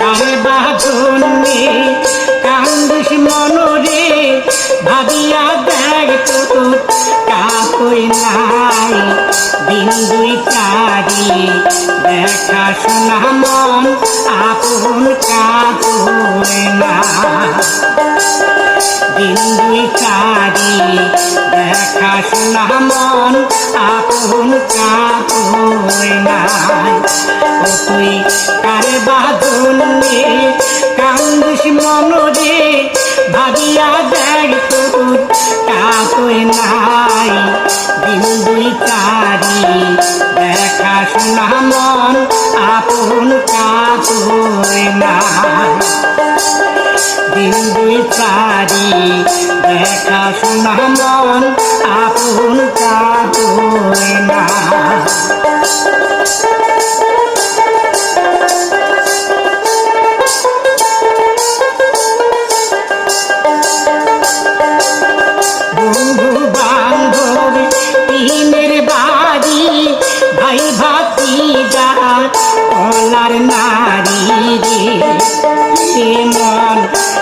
কারে বাজনে কান্দিস মনরে ভাবিয়া দেখ তো কাকই নাই। দিন দুই চারি দেখা শোনা মন, আপন কাপড় না দিন দুই চারি দেখা শোনা মন আপন কাপড় নাই। ও তুই কারে বাদনে কান্দিস মনরে ভাবিয়া দেখ তোর কাপড় নাই। দিন দুই চারি দেখা শোনা মন আপন কাপড় নাই। দিন দুই চারি দেখা শোনা মন আপন কাপড় না। ভাতি নারী রে মন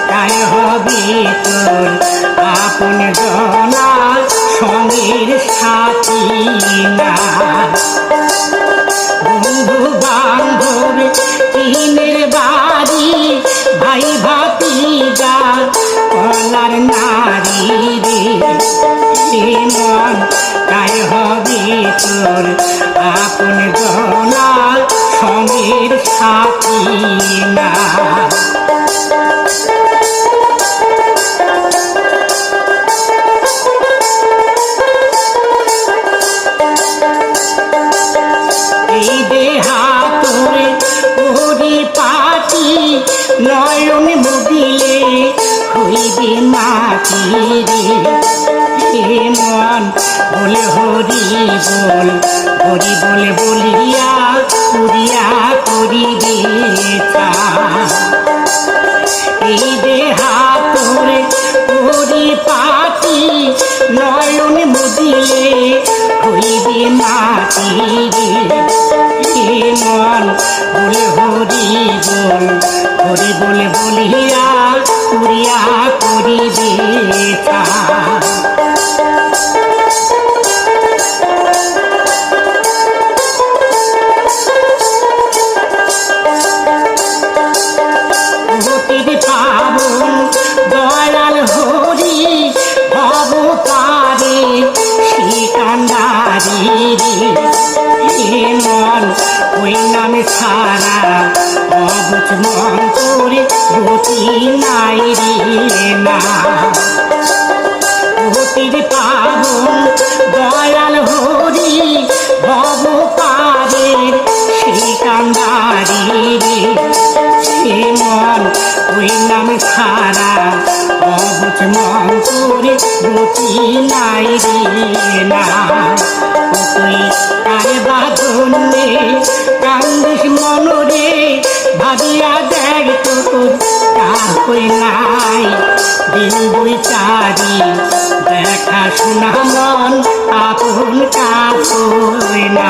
কায় হবে তোর। আপন জনা সঙ্গের সাথী না। বন্ধু বান্ধব তিনের বাড়ি, ভাই ভাতি যা কলার নারী রে। মন কায় হবে তোর আপন জনা সঙ্গের সাথী না? হইবে মাটি মন, বলে হরি বল, হরি বলে বলিয়া পুরিয়া করিবে এই দেহা তোরে পাটি নয়ন মুদিলে হইবে মাটি মন, বলে হরি বল, হরি বলে বলিয়া পুরিয়া করিবে দয়াল হরি ভব পারে শ্রীকান্দারি হে মন ওই নামে ছাড়া মন করে, গতি নাই রে না। গতির পাবন দয়াল হরি, ভব পারে শ্রীকান্দারি রে। সে মন ওই নাম ছাড়া অবুঝ মন করে, গতি নাই রে না। তুই কারে বাদনে কান্দিস মনরে ভাবিয়া দেখ তোর কাকই নাই। দিন দুই চারি দেখা শোনা মন আপন কাকই না